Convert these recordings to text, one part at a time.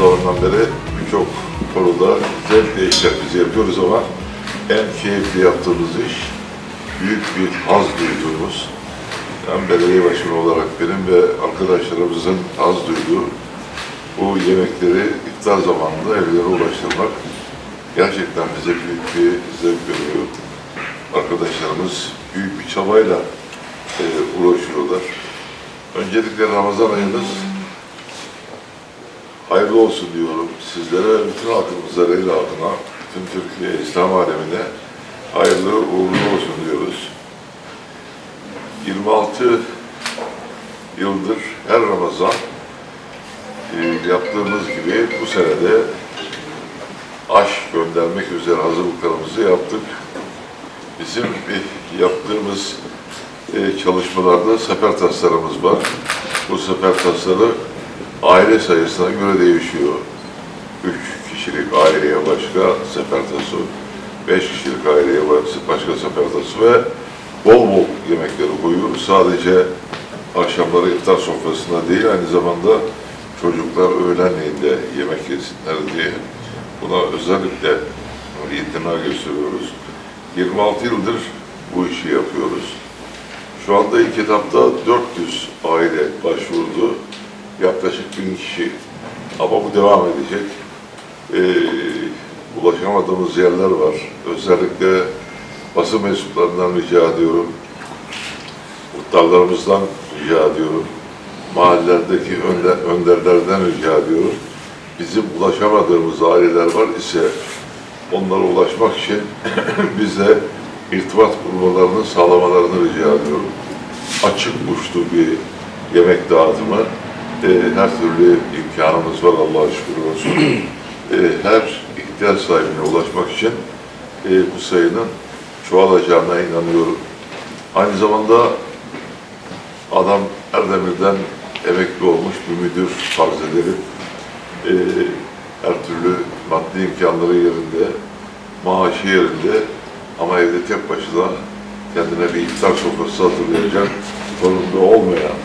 zamandan beri birçok konuda zevkle işlerimizi yapıyoruz ama en keyifli yaptığımız iş büyük bir haz duyduğumuz hem belediye başkanı olarak benim ve arkadaşlarımızın haz duyduğu bu yemekleri iftar zamanında evlere ulaştırmak gerçekten bize büyük bir zevk veriyor. Arkadaşlarımız büyük bir çabayla e, uğraşıyorlar. Öncelikle Ramazan ayımız hayırlı olsun diyorum sizlere, bütün halkımıza, Leyla adına, bütün Türkiye, İslam alemine hayırlı uğurlu olsun diyoruz. 26 yıldır her Ramazan e, yaptığımız gibi bu senede aş göndermek üzere hazırlıklarımızı yaptık. Bizim yaptığımız e, çalışmalarda sefer taslarımız var. Bu sefer tasları aile sayısına göre değişiyor. Üç kişilik aileye başka sefer tası, beş kişilik aileye başka sefer tası ve bol bol yemekleri koyuyoruz. Sadece akşamları iftar sofrasında değil, aynı zamanda çocuklar öğlenleyin yemek yesinler diye buna özellikle itina gösteriyoruz. 26 yıldır bu işi yapıyoruz. Şu anda ilk etapta 400 aile başvurdu. Yaklaşık 1000 kişi. Ama bu devam edecek. Ee, ulaşamadığımız yerler var. Özellikle basın mensuplarından rica ediyorum. Muhtarlarımızdan rica ediyorum. Mahallelerdeki önder, önderlerden rica ediyorum. Bizim ulaşamadığımız aileler var ise onlara ulaşmak için bize irtibat kurmalarını sağlamalarını rica ediyorum. Açık uçlu bir yemek dağıtımı, e, her türlü imkanımız var Allah'a şükür olsun. E, her ihtiyaç sahibine ulaşmak için e, bu sayının çoğalacağına inanıyorum. Aynı zamanda adam Erdemir'den emekli olmuş bir müdür farz edelim. E, her türlü maddi imkanları yerinde, maaşı yerinde ama evde tek başına kendine bir iftar sofrası hazırlayacak konumda olmayan,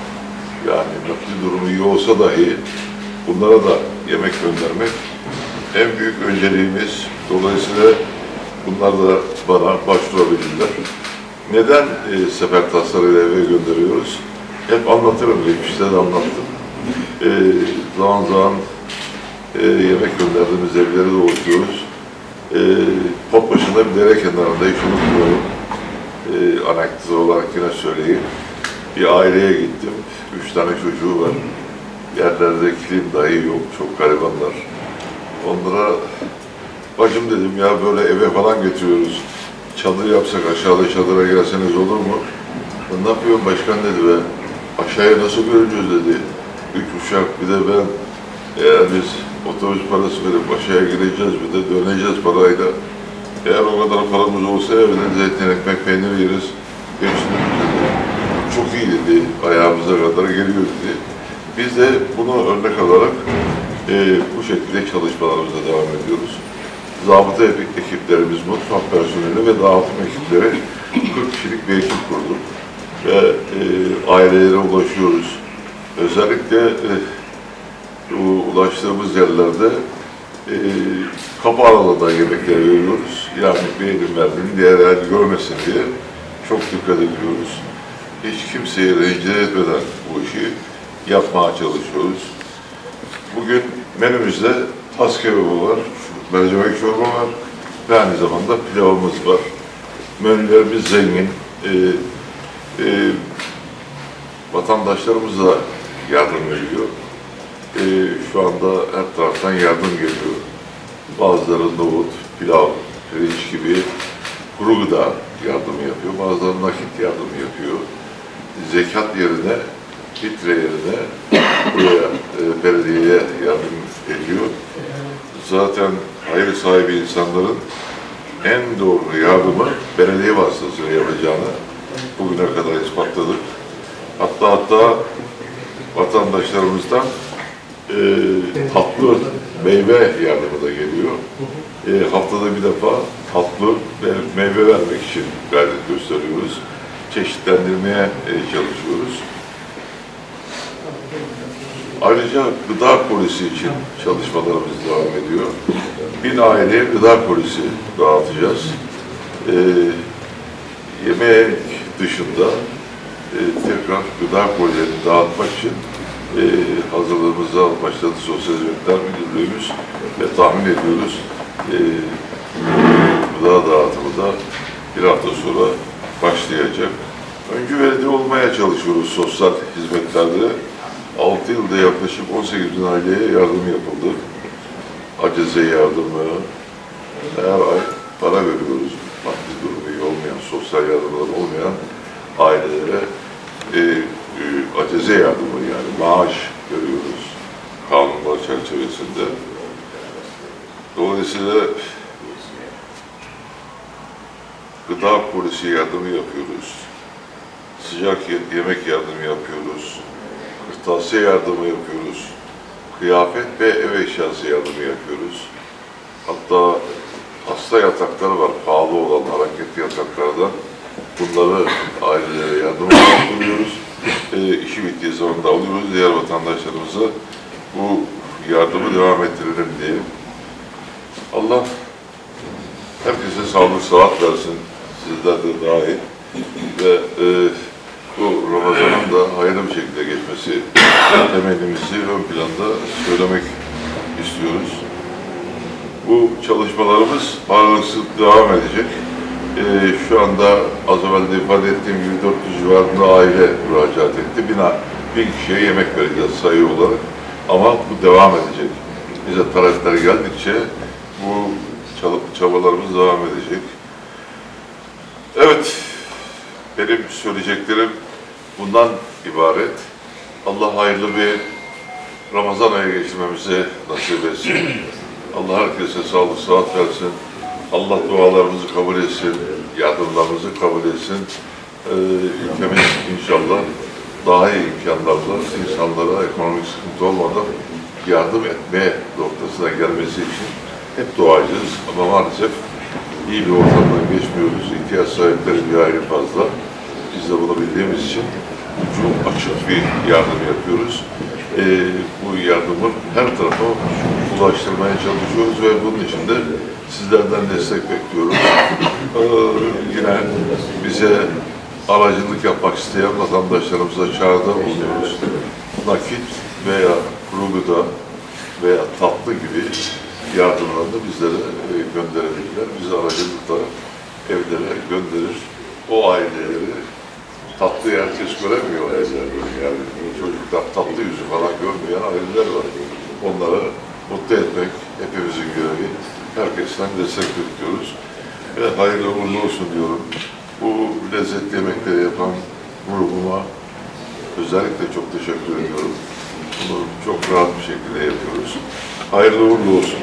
yani nakli durumu iyi olsa dahi bunlara da yemek göndermek en büyük önceliğimiz. Dolayısıyla bunlar da bana başvurabilirler. Neden e, sefer taslarıyla eve gönderiyoruz? Hep anlatırım, geçmişte de anlattım. E, zaman zaman e, yemek gönderdiğimiz evleri dolaşıyoruz. E, pot başında bir dere kenarında hiç unutmuyorum. E, anekdot olarak yine söyleyeyim. Bir aileye gittim. Üç tane çocuğu var. Yerlerde kilim dahi yok. Çok garibanlar. Onlara bacım dedim ya böyle eve falan götürüyoruz. Çadır yapsak aşağıda çadıra gelseniz olur mu? Ne yapıyorum başkan dedi ve aşağıya nasıl göreceğiz dedi. Üç uçak bir de ben eğer biz otobüs parası verip aşağıya gireceğiz bir de döneceğiz parayla. Eğer o kadar paramız olsa evde zeytin ekmek peynir yeriz. Dedi. Çok iyi dedi. Ayağımıza kadar geliyor dedi. Biz de bunu örnek alarak e, bu şekilde çalışmalarımıza devam ediyoruz. Zabıta ekip- ekiplerimiz, mutfak personeli ve dağıtım ekipleri 40 kişilik bir ekip kurduk. Ve e, ailelere ulaşıyoruz. Özellikle e, ulaştığımız yerlerde e, kapı aralığında yemekleri veriyoruz. Yani bir elin verdiğini diğer el görmesin diye çok dikkat ediyoruz. Hiç kimseyi rencide etmeden bu işi yapmaya çalışıyoruz. Bugün menümüzde tas kebabı var, mercimek çorba var ve aynı zamanda pilavımız var. Menülerimiz zengin. Ee, e, vatandaşlarımız da yardım veriyor. Ee, şu anda her taraftan yardım geliyor. Bazıları nohut, pilav, pirinç gibi kuru gıda yardımı yapıyor. Bazıları nakit yardımı yapıyor. Zekat yerine, fitre yerine buraya e, belediyeye yardım ediyor. Zaten hayır sahibi insanların en doğru yardımı belediye vasıtasıyla yapacağını bugüne kadar ispatladık. Hatta hatta vatandaşlarımızdan e, tatlı meyve yardımı da geliyor. E, haftada bir defa tatlı ve meyve vermek için gayret gösteriyoruz. Çeşitlendirmeye e, çalışıyoruz. Ayrıca gıda polisi için çalışmalarımız devam ediyor. Bin aileye gıda polisi dağıtacağız. e, yemek dışında e, tekrar gıda kolilerini dağıtmak için e, hazırlığımıza başladı Sosyal Hizmetler Müdürlüğümüz ve tahmin ediyoruz e, gıda dağıtımı da bir hafta sonra başlayacak. Öncü olmaya çalışıyoruz sosyal hizmetlerde. 6 yılda yaklaşık 18 bin aileye yardım yapıldı. Acize yardımı, her ay para veriyoruz. Maddi durumu iyi olmayan, sosyal yardımlar olmayan ailelere e, e, acize yardımı yani maaş veriyoruz kanunlar çerçevesinde. Dolayısıyla gıda polisi yardımı yapıyoruz. Sıcak ye- yemek yardımı yapıyoruz. Kırtasiye yardımı yapıyoruz. Kıyafet ve ev eşyası yardımı yapıyoruz. Hatta hasta yatakları var, pahalı olan hareketli yataklardan. Bunları ailelere yardım buluyoruz. E, işi bittiği zaman da alıyoruz. Diğer vatandaşlarımıza bu yardımı devam ettirelim diye. Allah herkese sağlık, sıhhat versin. Sizler dahil. Ve e, bu Ramazan'ın da hayırlı bir şekilde geçmesi temennimizi ön planda söylemek istiyoruz. Bu çalışmalarımız ağırlıksız devam edecek. Ee, şu anda az evvel de ifade ettiğim gibi 400 civarında aile müracaat etti. Bina, bin kişiye yemek vereceğiz sayı olarak. Ama bu devam edecek. Bize talepler geldikçe bu çal- çabalarımız devam edecek. Evet, benim söyleyeceklerim bundan ibaret. Allah hayırlı bir Ramazan ayı geçirmemizi nasip etsin. Allah herkese sağlık, sıhhat versin. Allah dualarımızı kabul etsin, yardımlarımızı kabul etsin. Ee, ülkemiz inşallah daha iyi imkanlarla insanlara ekonomik sıkıntı olmadan yardım etme noktasına gelmesi için hep duacıyız. Ama maalesef iyi bir ortamdan geçmiyoruz. İhtiyaç sahipleri bir ayrı fazla. Biz de bunu bildiğimiz için ucu açık bir yardım yapıyoruz. Ee, bu yardımı her tarafa ulaştırmaya çalışıyoruz ve bunun için de sizlerden destek bekliyoruz. Ee, yine bize aracılık yapmak isteyen vatandaşlarımıza çağrıda bulunuyoruz. Nakit veya kuru gıda veya tatlı gibi yardımlarını bizlere e, gönderebilirler. Biz aracılıkla evlere gönderir. O aileleri tatlı herkes göremiyor evlerde. Yani çocuklar tatlı yüzü falan görmeyen aileler var. Onları mutlu etmek hepimizin görevi. Herkesten destek bekliyoruz. Ve hayırlı uğurlu olsun diyorum. Bu lezzetli yemekleri yapan grubuma özellikle çok teşekkür ediyorum. Bunu çok rahat bir şekilde yapıyoruz. Hayırlı uğurlu olsun.